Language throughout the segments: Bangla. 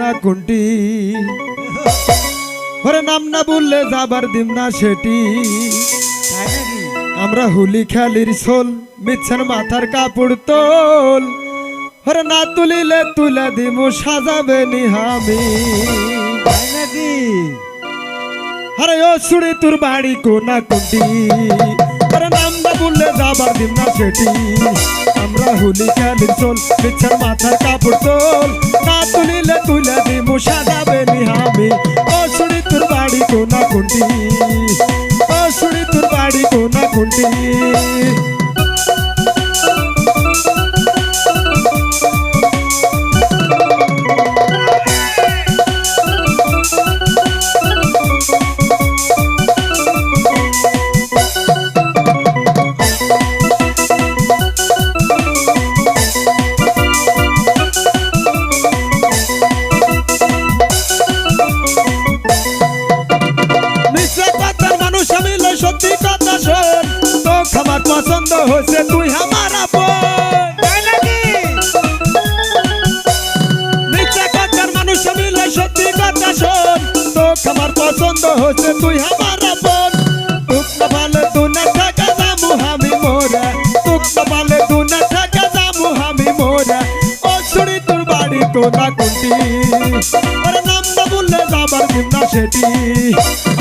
না কোনটি। ওরে নাম না বললে যাবার দিম না সেটি। আমরা হুলি খেলির সোল মিচ্ছেন মাথার কাপড় তোল। ওরে না তুলিলে তুলে দিমু, সাজাবে নিহামি আরে ও সুড়ি তোর বাড়ি কোনা কোনটি। আরে নাম না বললে যাবার দিন না সেটি। হুলি খেলির চোল? বিচ্ছার মাথার কাপড় তোল। না তুলিলে তুলে দিমু সাজাবে নিহামি ও সুড়ি তোর বাড়ি কোনা কুন্ডি ও সুড়ি তোর বাড়ি কোনা কোনটি? কথা তো খাবার পছন্দ হয়েছে, তুই আমার মানুষ আমি সত্যি কথা শোন। তো খাবার পছন্দ হয়েছে, তুই আমার আপন। তুক না তু না থাকা জামু আমি মোরা। তুক না তু না থাকা জামু আমি মোরা। ও ছুড়ি তোর বাড়ি নাম না বললে যাবার দিন না সেটি।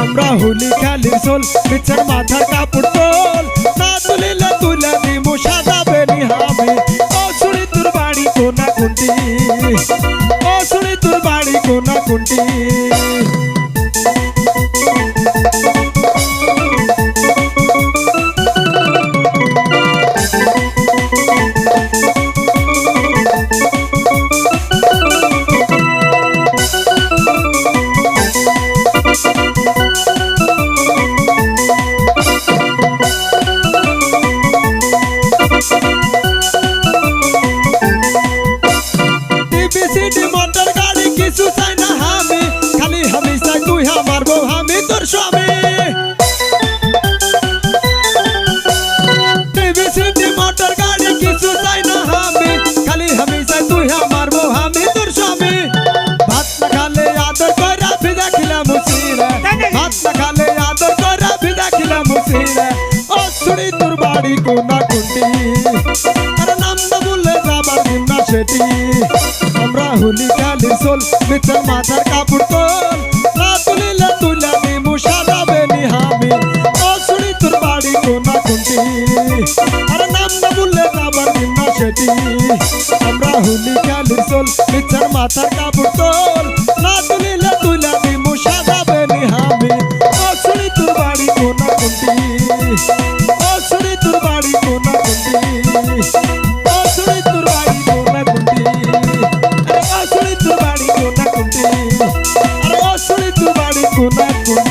আমরা হুলি খেলি সোল পিছের মাথার কাপড় তোল। না তুলিলে তুলে দিমু সাজাবে নিহামি। ও ছুড়ি তোর বাড়ি কোনা কোনটি? ও তোর বাড়ি কোনা কোনটি? বাড়ি কোনা কুন্ডি আরে নাম না বললে যাবার দিন না সেটি। আমরা হুলি কালি সোল মিথ্যার মাথার কাপড় তোল। না তুলিলে তুলে দিমু সাজাবে নিহামি ও ছুড়ি তোর বাড়ি কোনা কুন্ডি আরে নাম না বললে যাবার দিন না সেটি। আমরা হুলি কালি সোল মিথ্যার মাথার কাপড় তোল। না তুলিলে কোনা কোনা